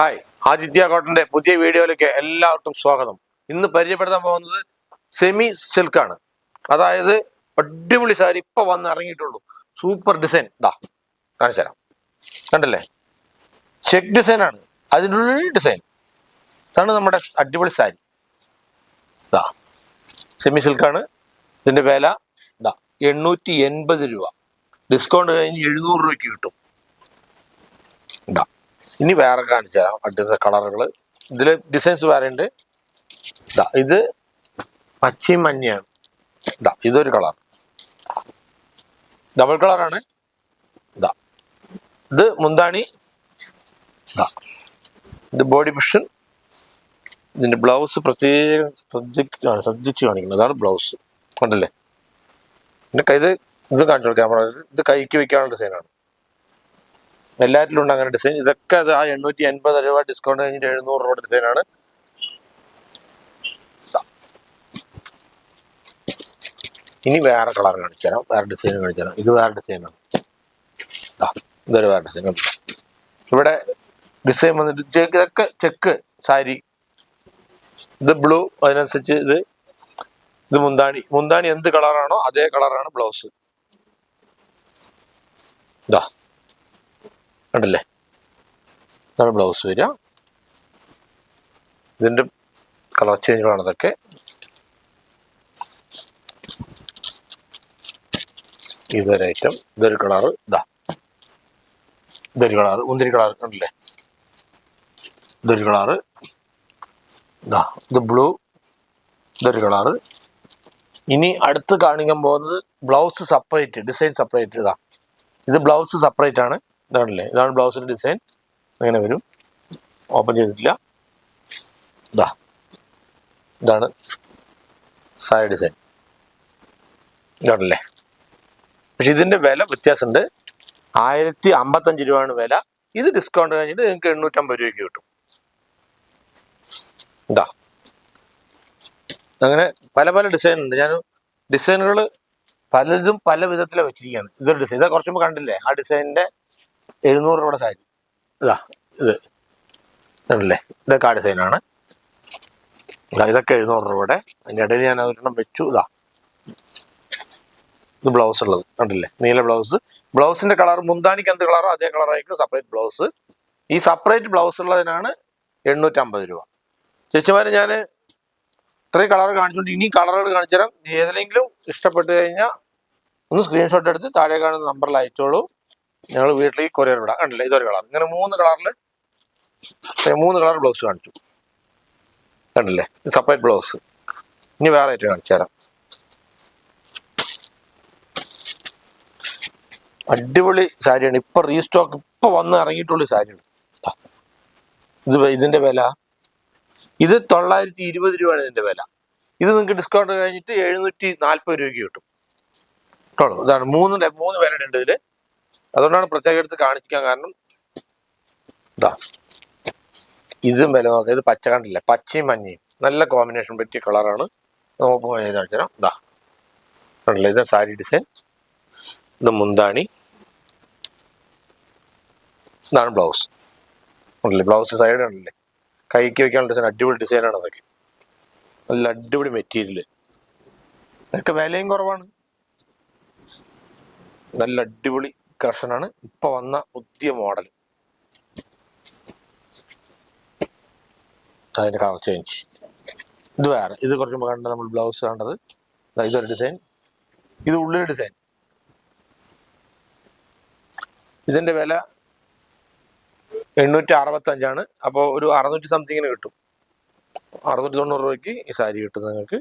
Hi Aditya കോട്ടന്റെ പുതിയ വീഡിയോയിലേക്ക് എല്ലാവർക്കും സ്വാഗതം. ഇന്ന് പരിചയപ്പെടുത്താൻ പോകുന്നത് സെമി സിൽക്കാണ്. അതായത് അടിപൊളി സാരി ഇപ്പൊ വന്ന് ഇറങ്ങിയിട്ടുള്ളൂ. Super design. ഇതാ കാണിച്ചു തരാം. കണ്ടല്ലേ? ചെക്ക് ഡിസൈൻ ആണ്. അതിനുള്ളിൽ ഡിസൈൻ. ഇതാണ് നമ്മുടെ അടിപൊളി സാരി. ഇതാ സെമി സിൽക്കാണ്. ഇതിന്റെ വില ഇതാ എണ്ണൂറ്റി എൺപത് രൂപ. ഡിസ്കൗണ്ട് കഴിഞ്ഞ് എഴുന്നൂറ് രൂപയ്ക്ക് കിട്ടും. ഇതാ ഇനി വേറെ കാണിച്ചു തരാം. അടുത്ത കളറുകൾ ഇതിൽ ഡിസൈൻസ് വേറെ ഉണ്ട്. ഇതാ ഇത് പച്ചയും മഞ്ഞയാണ്. ഇതാ ഇതൊരു കളർ. ഡബിൾ കളറാണ് ഇതാ ഇത് മുന്താണി. ഇതാ ഇത് ബോഡി മിഷൻ. ഇതിന്റെ ബ്ലൗസ് പ്രത്യേകം ശ്രദ്ധിക്കാണ് ശ്രദ്ധിച്ച് കാണിക്കുന്നത് അതാണ് ബ്ലൗസ് കണ്ടല്ലേ? പിന്നെ കൈ- ഇത് ഇത് കാണിച്ചു ക്യാമറ. ഇത് കൈക്ക് വെക്കാനുള്ള ഡിസൈനാണ് എല്ലാറ്റിലും ഉണ്ട് അങ്ങനെ ഡിസൈൻ ഇതൊക്കെ അത് ആ എണ്ണൂറ്റി എൺപത് രൂപ ഡിസ്കൗണ്ട് കഴിഞ്ഞിട്ട് എഴുന്നൂറ് രൂപ ഡിസൈനാണ് ഇനി വേറെ കളർ കാണിച്ചു തരാം. വേറെ ഡിസൈൻ കാണിച്ചു തരാം. ഇത് വേറെ ഡിസൈനാണ് ഇതൊരു വേറെ ഡിസൈൻ ഇവിടെ ഡിസൈൻ വന്നിട്ട് ചെക്ക് ഇതൊക്കെ ചെക്ക് സാരി. ഇത് ബ്ലൂ അതിനനുസരിച്ച് ഇത് ഇത് മുന്താണി. മുന്താണി എന്ത് കളറാണോ അതേ കളറാണ് ബ്ലൗസ് ഇതാ കണ്ടില്ലേ? ഇതാണ് ബ്ലൗസ് വരിക. ഇതിന്റെ കളർ ചേഞ്ചുകളാണ് ഇതൊക്കെ. ഇതൊരു ഐറ്റം ഇതൊരു കളറ് ഇതാ. ഇതൊരു കളറ് മുന്തിരി കളർ കണ്ടില്ലേ? ഇതൊരു കളറ് ഇതാ. ഇത് ബ്ലൂ ഇതൊരു കളറ് ഇനി അടുത്ത് കാണിക്കാൻ പോകുന്നത് ബ്ലൗസ് സെപ്പറേറ്റ് ഡിസൈൻ സെപ്പറേറ്റ് ഇതാ. ഇത് ബ്ലൗസ് സെപ്പറേറ്റ് ആണ്. ഇതാണല്ലേ? ഇതാണ് ബ്ലൗസിന്റെ ഡിസൈൻ അങ്ങനെ വരും. ഓപ്പൺ ചെയ്തിട്ടില്ല. ഇതാ ഇതാണ് സാരി ഡിസൈൻ ഇതാണല്ലേ? പക്ഷെ ഇതിന്റെ വില വ്യത്യാസമുണ്ട്. ആയിരത്തി അമ്പത്തഞ്ച് രൂപയാണ് വില. ഇത് ഡിസ്കൗണ്ട് കഴിഞ്ഞിട്ട് നിങ്ങൾക്ക് എണ്ണൂറ്റമ്പത് രൂപയ്ക്ക് കിട്ടും. ഇതാ അങ്ങനെ പല പല ഡിസൈൻ ഉണ്ട്. ഞാൻ ഡിസൈനുകൾ പലതും പല വിധത്തിലാണ് വെച്ചിരിക്കുകയാണ്. ഇതൊരു ഡിസൈൻ ഇതാ കുറച്ചുമ്പോൾ കണ്ടില്ലേ? ആ ഡിസൈനിന്റെ എഴുന്നൂറ് രൂപയുടെ സാരി. ഇതാ ഇത് ഇതല്ലേ ഇത് കാർഡ് സൈനാണ്. ഇതാ ഇതൊക്കെ എഴുന്നൂറ് രൂപയുടെ. അതിന്റെ ഇടയിൽ ഞാൻ അതൊരെണ്ണം വെച്ചു. ഇതാ. ഇത് ബ്ലൗസ് ഉള്ളത്. കണ്ടില്ലേ? നീല ബ്ലൗസ് ബ്ലൗസിന്റെ കളർ മുന്താനിക്ക് എന്ത് കളറോ അതേ കളറായിരിക്കും സെപ്പറേറ്റ് ബ്ലൗസ് ഈ സെപ്പറേറ്റ് ബ്ലൗസ് ഉള്ളതിനാണ് എണ്ണൂറ്റമ്പത് രൂപ. ചേച്ചിമാരെ ഞാൻ ഇത്രയും കളർ കാണിച്ചുകൊണ്ട് ഇനി കളറുകൾ കാണിച്ചു തരാം ഏതെങ്കിലും ഇഷ്ടപ്പെട്ടു കഴിഞ്ഞാൽ ഒന്ന് സ്ക്രീൻഷോട്ട് എടുത്ത് താഴെ കാണുന്ന നമ്പറിൽ അയച്ചോളൂ. ഞങ്ങൾ വീട്ടിൽ ഈ കൊറിയർ വിടാം. കണ്ടില്ല? ഇതൊരു കളർ. ഇങ്ങനെ മൂന്ന് കളറിൽ മൂന്ന് കളർ ബ്ലൗസ് കാണിച്ചു. കണ്ടില്ലേ? സെപ്പറേറ്റ് ബ്ലൗസ് ഇനി വേറെ ആയിട്ട് കാണിച്ചു തരാം. അടിപൊളി സാരിയാണ്. ഇപ്പൊ റീസ്റ്റോക്ക് ഇപ്പൊ വന്ന് ഇറങ്ങിയിട്ടുള്ള സാരിയാണ്. ഇത് ഇതിന്റെ വില. ഇത് തൊള്ളായിരത്തി ഇരുപത് രൂപയാണ് ഇതിന്റെ വില. ഇത് നിങ്ങൾക്ക് ഡിസ്കൗണ്ട് കഴിഞ്ഞിട്ട് എഴുന്നൂറ്റി നാൽപ്പത് രൂപയ്ക്ക് കിട്ടും. കേട്ടോ? ഇതാണ് മൂന്ന് മൂന്ന് വില ഉണ്ട് ഇതിൽ. അതുകൊണ്ടാണ് പ്രത്യേകം എടുത്ത് കാണിക്കാൻ കാരണം ഇതാ ഇതും വില നോക്കാം ഇത് പച്ച കണ്ടില്ല? പച്ചയും മഞ്ഞയും. നല്ല കോമ്പിനേഷൻ പറ്റിയ കളറാണ് നമുക്ക് കാണിച്ചുതരാം ഇതാ കണ്ടില്ലേ? ഇത് സാരി ഡിസൈൻ ഇത് മുന്താണി. ഇതാണ് ബ്ലൗസ് ഉണ്ടല്ലേ ബ്ലൗസ് സൈഡ് ഉണ്ടല്ലേ കൈക്ക് വെക്കാനുള്ള ഡിസൈൻ അടിപൊളി ഡിസൈനാണ് അതൊക്കെ. നല്ല അടിപൊളി മെറ്റീരിയൽ ഇതൊക്കെ വിലയും കുറവാണ്. നല്ല അടിപൊളി കർഷനാണ് ഇപ്പൊ വന്ന പുതിയ മോഡൽ. അതിന്റെ കളർ ചേഞ്ച്. ഇത് വേറെ. ഇത് കുറച്ച് മുമ്പ് കണ്ട നമ്മൾ ബ്ലൗസ് കണ്ടത്. ഇതൊരു ഡിസൈൻ. ഇത് ഉള്ളിൽ ഡിസൈൻ. ഇതിന്റെ വില എണ്ണൂറ്റി അറുപത്തി അഞ്ചാണ് അപ്പോൾ ഒരു അറുന്നൂറ്റി സംതിങ്ങിന് കിട്ടും. അറുന്നൂറ്റി തൊണ്ണൂറ് രൂപയ്ക്ക് ഈ സാരി കിട്ടും നിങ്ങൾക്ക്.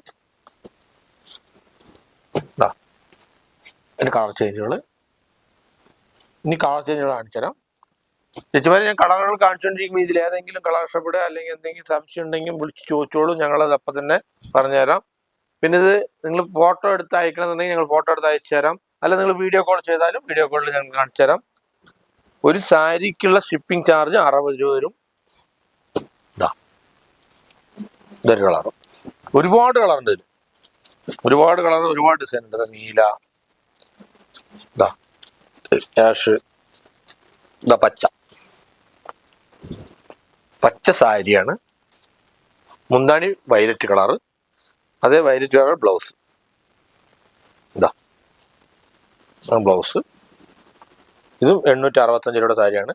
കളർ ചേഞ്ചുകൾ ഇനി കളർ ചേഞ്ചുകൾ കാണിച്ചുതരാം. ചേച്ചിമാരെ ഞാൻ കളറുകൾ കാണിച്ചുകൊണ്ടിരിക്കുമ്പോൾ ഇതിൽ ഏതെങ്കിലും കളർ ഇഷ്ടപ്പെടുക അല്ലെങ്കിൽ എന്തെങ്കിലും സംശയം ഉണ്ടെങ്കിൽ വിളിച്ച് ചോദിച്ചോളൂ. ഞങ്ങളത് അപ്പം തന്നെ പറഞ്ഞുതരാം. പിന്നെ ഇത് നിങ്ങൾ ഫോട്ടോ എടുത്ത് അയക്കണമെന്നുണ്ടെങ്കിൽ ഞങ്ങൾ ഫോട്ടോ എടുത്ത് അയച്ചു തരാം അല്ല നിങ്ങൾ വീഡിയോ കോൾ ചെയ്താലും വീഡിയോ കോളിൽ ഞങ്ങൾ കാണിച്ചു തരാം ഒരു സാരിക്കുള്ള ഷിപ്പിംഗ് ചാർജ് അറുപത് രൂപ വരും. ഇതാ ഇതൊരു കളറും ഒരുപാട് കളറുണ്ട് ഇതിൽ ഒരുപാട് കളർ ഒരുപാട് ഡിസൈൻ ഉണ്ട്. നീല. ഇതാ ആഷ് ഇതാ പച്ച. പച്ച സാരിയാണ്. മുന്താണി വയലറ്റ് കളറ്. അതേ വയലറ്റ് കളർ ബ്ലൗസ്. ഇതാ ബ്ലൗസ്. ഇതും എണ്ണൂറ്റി അറുപത്തഞ്ച് രൂപയുടെ സാരിയാണ്.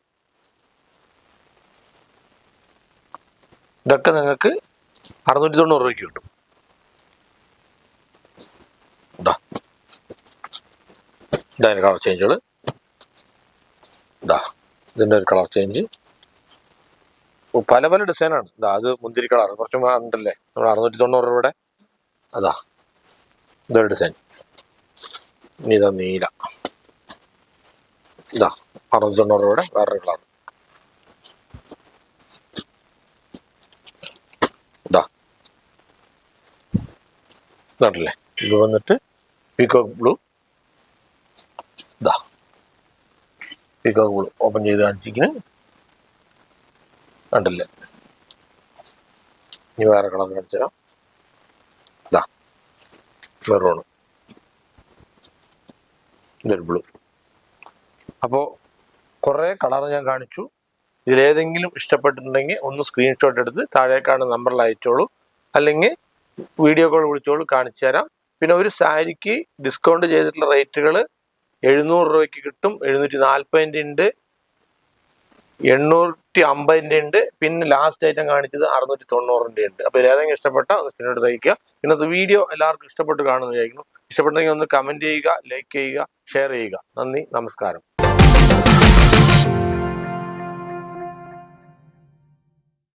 ഇതൊക്കെ നിങ്ങൾക്ക് അറുന്നൂറ്റി തൊണ്ണൂറ് രൂപയ്ക്ക് കിട്ടും. ഇതാ ഇതാണ് കളർ ചേഞ്ചുകൾ ഇതാ ഇതിന്റെ ഒരു കളർ ചേഞ്ച്. പല പല ഡിസൈനാണ്. ഇതാ അത് മുന്തിരി കളർ. കുറച്ച് ഉണ്ടല്ലേ? നമ്മൾ അറുന്നൂറ്റി തൊണ്ണൂറ് രൂപയുടെ. അതാ ഇതൊരു ഡിസൈൻ. ഇനി ഇതാ നീല. ഇതാ അറുന്നൂറ്റി തൊണ്ണൂറ് രൂപയുടെ വേറൊരു കളർ. ഇതാ ഇതാണ്ടല്ലേ ഇത് വന്നിട്ട് പീകോക്ക് ബ്ലൂ ഇതാ പീകോക്ക് ബ്ലൂ ഓപ്പൺ ചെയ്ത് കാണിച്ചിരിക്കുന്നത് കണ്ടില്ലേ? ഇനി വേറെ കളർ കാണിച്ചു തരാം. ഇതാ മെറൂണ് ഇതൊരു ബ്ലൂ അപ്പോൾ കുറേ കളർ ഞാൻ കാണിച്ചു. ഇതിലേതെങ്കിലും ഇഷ്ടപ്പെട്ടിട്ടുണ്ടെങ്കിൽ ഒന്ന് സ്ക്രീൻഷോട്ട് എടുത്ത് താഴേക്കാണ് നമ്പറിൽ അയച്ചോളൂ. അല്ലെങ്കിൽ വീഡിയോ കോൾ വിളിച്ചോളൂ കാണിച്ചു തരാം. പിന്നെ ഒരു സാരിക്ക് ഡിസ്കൗണ്ട് ചെയ്തിട്ടുള്ള റേറ്റുകൾ എഴുന്നൂറ് രൂപയ്ക്ക് കിട്ടും. എഴുന്നൂറ്റി നാൽപ്പതിന്റെ ഉണ്ട്. എണ്ണൂറ്റി അമ്പതിന്റെ ഉണ്ട്. പിന്നെ ലാസ്റ്റ് ഐറ്റം കാണിച്ചത് അറുന്നൂറ്റി തൊണ്ണൂറിന്റെ ഉണ്ട് അപ്പോൾ ഏതെങ്കിലും ഇഷ്ടപ്പെട്ട ഒന്ന് സ്ക്രീനോട് തയ്ക്കുക. ഇന്നത്തെ വീഡിയോ എല്ലാവർക്കും ഇഷ്ടപ്പെട്ട് വിചാരിക്കുന്നു. ഇഷ്ടപ്പെട്ടെങ്കിൽ ഒന്ന് കമന്റ് ചെയ്യുക ലൈക്ക് ചെയ്യുക ഷെയർ ചെയ്യുക. നന്ദി നമസ്കാരം.